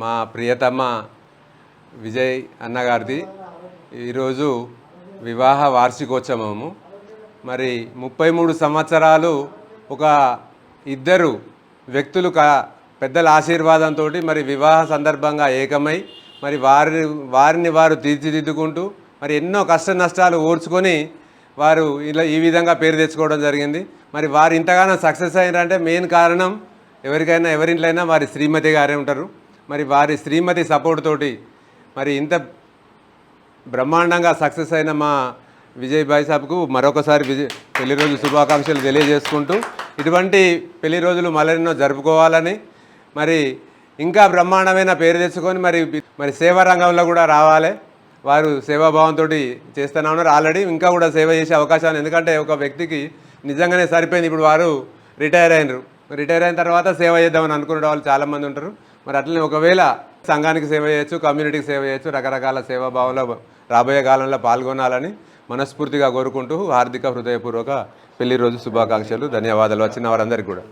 మా ప్రియతమ విజయ్ అన్నగారిది. ఈరోజు వివాహ వార్షికోత్సవము. మరి ముప్పై మూడు సంవత్సరాలు ఒక ఇద్దరు వ్యక్తులు క పెద్దల ఆశీర్వాదంతో మరి వివాహ సందర్భంగా ఏకమై మరి వారి వారిని వారు తీర్చిదిద్దుకుంటూ మరి ఎన్నో కష్ట నష్టాలు ఓర్చుకొని వారు ఇలా ఈ విధంగా పేరు తెచ్చుకోవడం జరిగింది. మరి వారు ఇంతగానో సక్సెస్ అయినారంటే మెయిన్ కారణం ఎవరికైనా ఎవరింట్లైనా వారి శ్రీమతి గారే ఉంటారు. మరి వారి శ్రీమతి సపోర్ట్ తోటి మరి ఇంత బ్రహ్మాండంగా సక్సెస్ అయిన మా విజయ్ భాయ్ సాబ్కు మరొకసారి విజయ్ పెళ్ళి రోజు శుభాకాంక్షలు తెలియజేసుకుంటూ ఇటువంటి పెళ్ళి రోజులు మలెన్నో జరుపుకోవాలని మరి ఇంకా బ్రహ్మాండమైన పేరు తెచ్చుకొని మరి మరి సేవా రంగంలో కూడా రావాలి. వారు సేవాభావంతో చేస్తూనే ఉన్నారు. ఆల్రెడీ ఇంకా కూడా సేవ చేసే అవకాశాలు ఎందుకంటే ఒక వ్యక్తికి నిజంగానే సరిపోయింది. ఇప్పుడు వారు రిటైర్ అయినరు. రిటైర్ అయిన తర్వాత సేవ చేద్దామని అనుకునే వాళ్ళు చాలామంది ఉంటారు. మరి అట్లనే ఒకవేళ సంఘానికి సేవ చేయొచ్చు కమ్యూనిటీకి సేవ చేయొచ్చు రకరకాల సేవాభావంలో రాబోయే కాలంలో పాల్గొనాలని మనస్ఫూర్తిగా కోరుకుంటూ హార్దిక హృదయపూర్వక పెళ్ళి రోజు శుభాకాంక్షలు ధన్యవాదాలు. వచ్చిన వారందరికీ కూడా.